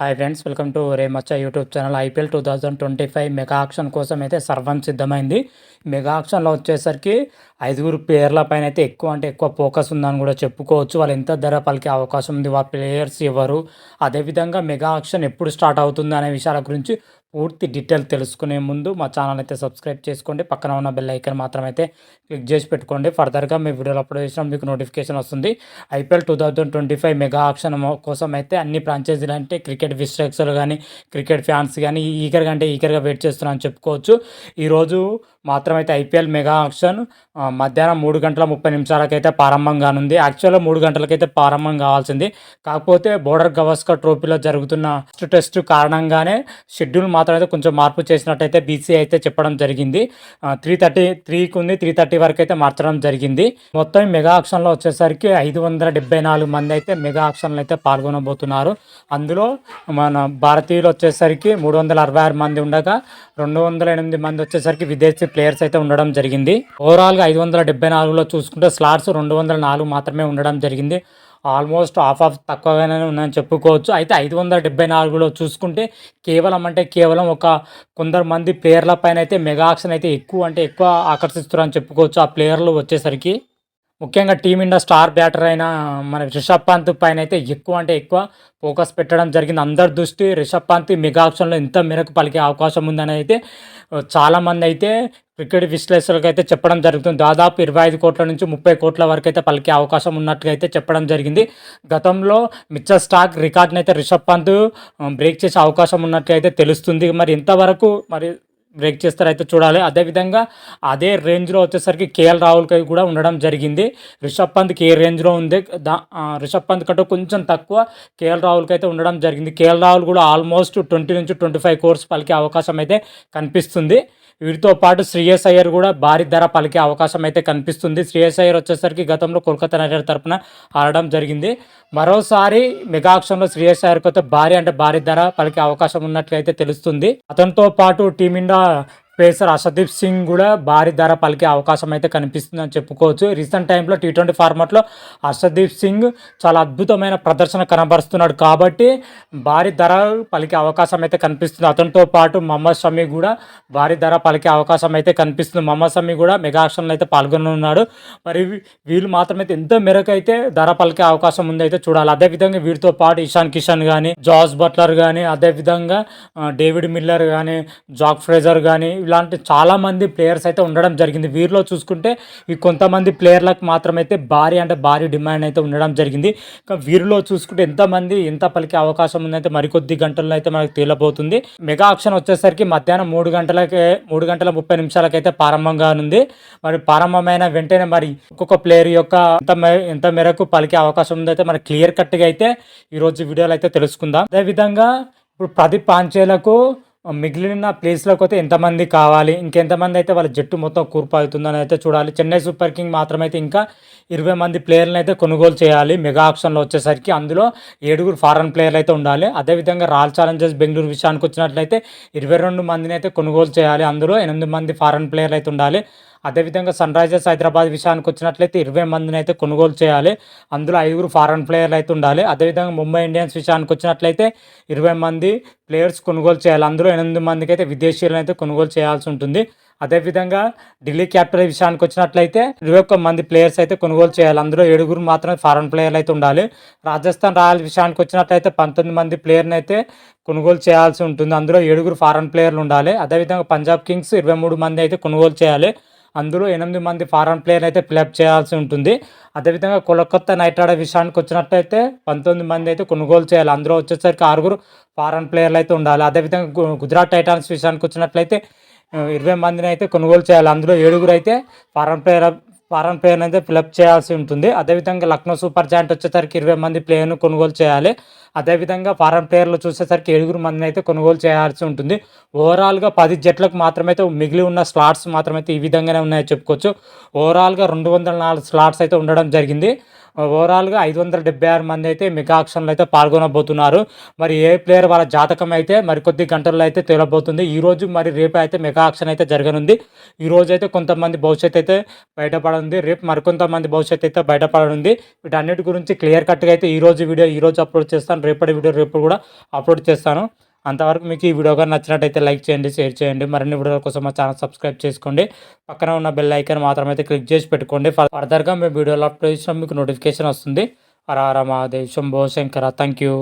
Hi friends welcome to రేమచ్చ YouTube channel. IPL two thousand twenty five mega auction కోసం అయితే సర్వం సిద్ధమైంది. Mega ఆక్షన్లో వచ్చేసరికి ఐదుగురు పేర్ల పైన అయితే ఎక్కువ అంటే ఎక్కువ ఫోకస్ ఉందని కూడా చెప్పుకోవచ్చు. వాళ్ళు ఎంత ధర పలికే అవకాశం ఉంది వాళ్ళ ప్లేయర్స్ ఎవరు? అదేవిధంగా మెగా ఆక్షన్ ఎప్పుడు స్టార్ట్ అవుతుంది అనే విషయాల గురించి పూర్తి డీటెయిల్ తెలుసుకునే ముందు మా ఛానల్ అయితే సబ్స్క్రైబ్ చేసుకోండి. పక్కన ఉన్న బెల్ ఐకన్ మాత్రం అయితే క్లిక్ చేసి పెట్టుకోండి. ఫర్దర్గా మీ వీడియోలు అప్లోడ్ చేసిన మీకు నోటిఫికేషన్ వస్తుంది. IPL two thousand twenty five mega auction కోసం అయితే అన్ని ఫ్రాంచైజీలు అంటే క్రికెట్ విశ్లేషకులు కానీ క్రికెట్ ఫ్యాన్స్ కానీ ఈగర్గా అంటే ఈగర్గా వెయిట్ చేస్తున్నారని చెప్పుకోవచ్చు. ఈరోజు మాత్రం అయితే ఐపీఎల్ మెగా ఆప్షన్ మధ్యాహ్నం మూడు గంటల ముప్పై నిమిషాలకైతే ప్రారంభం కానుంది. యాక్చువల్గా మూడు గంటలకైతే ప్రారంభం కావాల్సింది. కాకపోతే బోర్డర్ గవస్కర్ ట్రోఫీలో జరుగుతున్న టెస్ట్ కారణంగానే షెడ్యూల్ మాత్రం అయితే కొంచెం మార్పు చేసినట్టయితే బీసీ అయితే చెప్పడం జరిగింది. త్రీ థర్టీ త్రీకి ఉంది త్రీ థర్టీ వరకు అయితే మార్చడం జరిగింది. మొత్తం మెగా ఆక్షన్లో వచ్చేసరికి ఐదు వందల డెబ్బై నాలుగు మంది అయితే మెగా ఆప్షన్లో అయితే పాల్గొనబోతున్నారు. అందులో మన భారతీయులు వచ్చేసరికి మూడు వందల అరవై ఆరు మంది ఉండగా రెండు వందల ఎనిమిది మంది వచ్చేసరికి విదేశీ ప్లేయర్స్ అయితే ఉండడం జరిగింది. ఓవరాల్గా ఐదు వందల డెబ్బై నాలుగులో చూసుకుంటే స్లాట్స్ రెండు వందల నాలుగు మాత్రమే ఉండడం జరిగింది. ఆల్మోస్ట్ హాఫ్ ఆఫ్ తక్కువగానే ఉందని చెప్పుకోవచ్చు. అయితే ఐదు వందల డెబ్బై నాలుగులో చూసుకుంటే కేవలం అంటే కేవలం ఒక కొందరు మంది ప్లేయర్ల పైన అయితే మెగా ఆక్షన్ అయితే ఎక్కువ అంటే ఎక్కువ ఆకర్షిస్తున్నారని చెప్పుకోవచ్చు ఆ ప్లేయర్లు వచ్చేసరికి. ముఖ్యంగా టీమిండియా స్టార్ బ్యాటర్ అయిన మన రిషబ్ పంత్ పైన అయితే ఎక్కువ అంటే ఎక్కువ ఫోకస్ పెట్టడం జరిగింది. అందరి దృష్టి రిషబ్ పంత్ మెగా ఆప్షన్లో ఎంత మేరకు పలికే అవకాశం ఉందని అయితే చాలామంది అయితే క్రికెట్ విశ్లేషకులకు అయితే చెప్పడం జరుగుతుంది. దాదాపు ఇరవై ఐదు కోట్ల నుంచి ముప్పై కోట్ల వరకు అయితే పలికే అవకాశం ఉన్నట్టుగా అయితే చెప్పడం జరిగింది. గతంలో మిచ్చర్ స్టాక్ రికార్డ్ని అయితే రిషబ్ పంత్ బ్రేక్ చేసే అవకాశం ఉన్నట్టుగా అయితే తెలుస్తుంది. మరి ఇంతవరకు మరి బ్రేక్ చేస్తారు అయితే చూడాలి అదేవిధంగా అదే రేంజ్లో వచ్చేసరికి కేఎల్ రాహుల్కి కూడా ఉండడం జరిగింది. రిషబ్ పంత్కి ఏ రేంజ్లో ఉంది? దా రిషబ్ పంత్ కంటే కొంచెం తక్కువ కేఎల్ రాహుల్కి అయితే ఉండడం జరిగింది. కేఎల్ రాహుల్ కూడా ఆల్మోస్ట్ ట్వంటీ నుంచి ట్వంటీ ఫైవ్ కోర్స్ పలికే అవకాశం అయితే కనిపిస్తుంది. వీటితో పాటు శ్రేయస్ అయ్యర్ కూడా భారీ ధర పలికే అవకాశం అయితే కనిపిస్తుంది. శ్రేయస్ అయ్యర్ వచ్చేసరికి గతంలో కోల్కతా నైట్ రైడర్ ఆడడం జరిగింది. మరోసారి మెగాక్షన్లో శ్రీయస్ శ్రేయస్ అయ్యర్కి అయితే భారీ అంటే భారీ ధర పలికే అవకాశం ఉన్నట్లయితే తెలుస్తుంది. అతనితో పాటు టీమిండియా పేసర్ అషదీప్ సింగ్ కూడా భారీ ధర పలికే అవకాశం అయితే కనిపిస్తుందని చెప్పుకోవచ్చు. రీసెంట్ టైంలో టీ ట్వంటీ ఫార్మాట్లో అషదీప్ సింగ్ చాలా అద్భుతమైన ప్రదర్శన కనబరుస్తున్నాడు కాబట్టి భారీ ధర పలికే అవకాశం అయితే కనిపిస్తుంది. అతనితో పాటు మహమ్మద్ షమీ కూడా భారీ ధర పలికే అవకాశం అయితే కనిపిస్తుంది. మహమ్మద్ షమీ కూడా మెగా ఆక్షన్లో అయితే పాల్గొనున్నాడు మరి వీళ్ళు మాత్రమైతే ఎంత మేరకు అయితే ధర పలికే అవకాశం ఉంది అయితే చూడాలి. అదేవిధంగా వీటితో పాటు ఇషాన్ కిషన్ కానీ జాస్ బట్లర్ కానీ అదేవిధంగా డేవిడ్ మిల్లర్ కానీ జాక్ ఫ్రేజర్ కానీ ఇలాంటి చాలామంది ప్లేయర్స్ అయితే ఉండడం జరిగింది. వీరిలో చూసుకుంటే ఈ కొంతమంది ప్లేయర్లకు మాత్రమైతే భారీ అంటే భారీ డిమాండ్ అయితే ఉండడం జరిగింది. ఇంకా వీరిలో చూసుకుంటే ఎంతమంది ఎంత పలికే అవకాశం ఉందైతే మరికొద్ది గంటల్లో అయితే మనకు తేలబోతుంది. మెగా ఆప్షన్ వచ్చేసరికి మధ్యాహ్నం మూడు గంటలకే మూడు గంటల ముప్పై నిమిషాలకైతే ప్రారంభం కానుంది. మరి ప్రారంభమైన వెంటనే మరి ఒక్కొక్క ప్లేయర్ యొక్క ఎంత ఎంత మేరకు పలికే అవకాశం ఉందైతే మరి క్లియర్ కట్గా అయితే ఈరోజు వీడియోలో అయితే తెలుసుకుందాం. అదేవిధంగా ఇప్పుడు ప్రదీప్ పాంచేలకు మిగిలిన ప్లేస్లోకి అయితే ఎంతమంది కావాలి? ఇంకెంతమంది అయితే వాళ్ళ జట్టు మొత్తం కూర్పాగుతుందని అయితే చూడాలి. చెన్నై సూపర్ కింగ్ మాత్రమైతే ఇంకా ఇరవై మంది ప్లేయర్లను అయితే కొనుగోలు చేయాలి. మెగా ఆప్షన్లో వచ్చేసరికి అందులో ఏడుగురు ఫారెన్ ప్లేయర్లు అయితే ఉండాలి. అదేవిధంగా రాయల్ ఛాలెంజర్స్ బెంగళూరు విషయానికి వచ్చినట్లయితే ఇరవై రెండు మందిని అయితే కొనుగోలు చేయాలి. అందులో ఎనిమిది మంది ఫారెన్ ప్లేయర్లు అయితే ఉండాలి. అదేవిధంగా సన్ రైజర్స్ హైదరాబాద్ విషయానికి వచ్చినట్లయితే ఇరవై మందిని అయితే కొనుగోలు చేయాలి. అందులో ఐదుగురు ఫారెన్ ప్లేయర్లు అయితే ఉండాలి. అదేవిధంగా ముంబై ఇండియన్స్ విషయానికి వచ్చినట్లయితే ఇరవై మంది ప్లేయర్స్ కొనుగోలు చేయాలి. అందులో ఎనిమిది మందికి అయితే విదేశీయులను అయితే కొనుగోలు చేయాల్సి ఉంటుంది. అదేవిధంగా ఢిల్లీ క్యాపిటల్ విషయానికి వచ్చినట్లయితే ఇరవై ఒక్క మంది ప్లేయర్స్ అయితే కొనుగోలు చేయాలి. అందులో ఏడుగురు మాత్రమే ఫారెన్ ప్లేయర్లు అయితే ఉండాలి. రాజస్థాన్ రాయల్ విషయానికి వచ్చినట్లయితే పంతొమ్మిది మంది ప్లేయర్ని అయితే కొనుగోలు చేయాల్సి ఉంటుంది. అందులో ఏడుగురు ఫారెన్ ప్లేయర్లు ఉండాలి. అదేవిధంగా పంజాబ్ కింగ్స్ ఇరవై మూడు మంది అయితే కొనుగోలు చేయాలి. అందులో ఎనిమిది మంది ఫారెన్ ప్లేయర్ అయితే ఫిలప్ చేయాల్సి ఉంటుంది. అదేవిధంగా కోలకత్తా నైట్ రైడర్ విషయానికి వచ్చినట్టయితే పంతొమ్మిది మంది అయితే కొనుగోలు చేయాలి. అందులో వచ్చేసరికి ఆరుగురు ఫారెన్ ప్లేయర్లు అయితే ఉండాలి. అదేవిధంగా గుజరాత్ టైటాన్స్ విషయానికి వచ్చినట్లయితే ఇరవై మందిని అయితే కొనుగోలు చేయాలి. అందులో ఏడుగురు అయితే ఫారెన్ ప్లేయర్ వారం ప్లేయర్ని అయితే ఫిలప్ చేయాల్సి ఉంటుంది. అదేవిధంగా లక్నో సూపర్ జాయింట్ వచ్చేసరికి ఇరవై మంది ప్లేయర్ను కొనుగోలు చేయాలి. అదేవిధంగా ఫారం ప్లేయర్లు చూసేసరికి ఏడుగురు మందిని అయితే కొనుగోలు చేయాల్సి ఉంటుంది. ఓవరాల్గా పది జట్లకు మాత్రమైతే మిగిలి ఉన్న స్లాట్స్ మాత్రమైతే ఈ విధంగానే ఉన్నాయని చెప్పుకోవచ్చు. ఓవరాల్గా రెండు వందల నాలుగు స్లాట్స్ అయితే ఉండడం జరిగింది. ఓవరాల్గా ఐదు వందల డెబ్బై ఆరు మంది అయితే మెగా ఆక్షన్లో అయితే పాల్గొనబోతున్నారు. మరి ఏ ప్లేయర్ వాళ్ళ జాతకం అయితే మరి కొద్ది గంటల్లో అయితే తేలబోతుంది. ఈరోజు మరి రేపు అయితే మెగా ఆక్షన్ అయితే జరగనుంది. ఈరోజు అయితే కొంతమంది భవిష్యత్తు అయితే బయటపడనుంది. రేపు మరికొంతమంది భవిష్యత్తు అయితే బయటపడనుంది. వీటన్నిటి గురించి క్లియర్ కట్గా అయితే ఈరోజు వీడియో ఈరోజు అప్లోడ్ చేస్తాను. రేపటి వీడియో రేపు కూడా అప్లోడ్ చేస్తాను. అంతవరకు మీకు ఈ వీడియో కానీ నచ్చినట్టయితే లైక్ చేయండి షేర్ చేయండి. మరిన్ని వీడియోల కోసం మా ఛానల్ సబ్స్క్రైబ్ చేసుకోండి. పక్కన ఉన్న బెల్ ఐకాన్ మాత్రమైతే క్లిక్ చేసి పెట్టుకోండి. ఫర్దర్గా మేము వీడియోలు అప్లోడ్ చేసినా మీకు నోటిఫికేషన్ వస్తుంది. అరారా హర మహాదేవ్ శంభో శంకర. Thank you